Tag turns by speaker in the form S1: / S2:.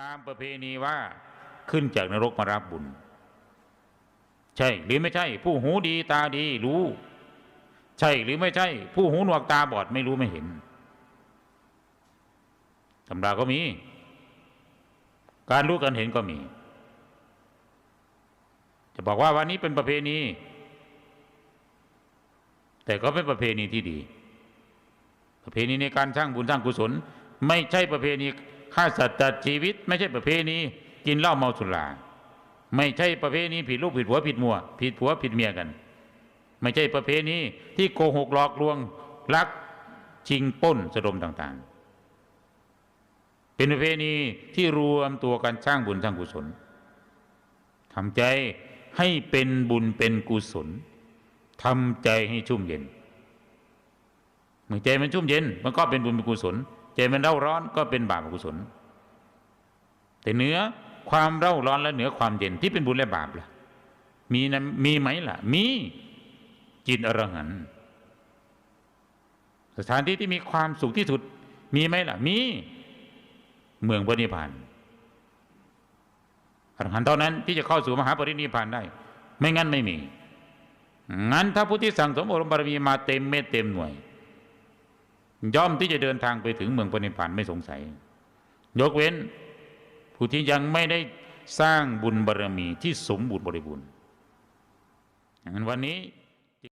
S1: ตามประเพณีว่าขึ้นจากนรกมารับบุญ ใช่หรือไม่ใช่ ผู้หูดีตาดีรู้ ใช่หรือไม่ใช่ ผู้หูหนวกตาบอดไม่รู้ไม่เห็นตำราก็มี การรู้การเห็นก็มี จะบอกว่าวันนี้เป็นประเพณี แต่ก็เป็นประเพณีที่ดี ประเพณีในการสร้างบุญสร้างกุศล ไม่ใช่ประเพณี ฆ่าสัตว์ตัดชีวิต ไม่ใช่ประเพณีกินเหล้าเมาสุราไม่ใช่ประเพณีผิดลูกผิดผัวผิดมัว ผิดผัวผิดเมียกัน ไม่ใช่ประเพณีที่โกหกหลอกลวงลักชิงป้นสะดมต่างๆ เป็นประเพณีที่รวมตัวกันสร้างบุญสร้างกุศลทำใจให้เป็นบุญเป็นกุศลทำใจให้ชุ่มเย็นเมื่อใจมันชุ่มเย็น มันก็เป็นบุญเป็นกุศล ใจมันเร่าร้อนก็เป็นบาปอกุศล แต่เหนือความเร่าร้อนและเหนือความเย็นที่เป็นบุญและบาปล่ะมีนะมีไหมล่ะ มีจิตอรหันสถานที่ที่มีความสุขที่สุด มีไหมล่ะ มีเมืองพระนิพพานอรหันต์เท่านั้นที่จะเข้าสู่มหาปรินิพพานได้ ไม่งั้นไม่มีงั้นถ้าผู้ที่สั่งสมอรมบารมีมาเต็มเม็ดเต็มหน่วย ย่อมที่จะเดินทางไปถึงเมืองปณิพันธ์ไม่สงสัย ยกเว้น ผู้ที่ยังไม่ได้สร้างบุญบารมีที่สมบูรณ์บริบูรณ์อย่างนั้นวันนี้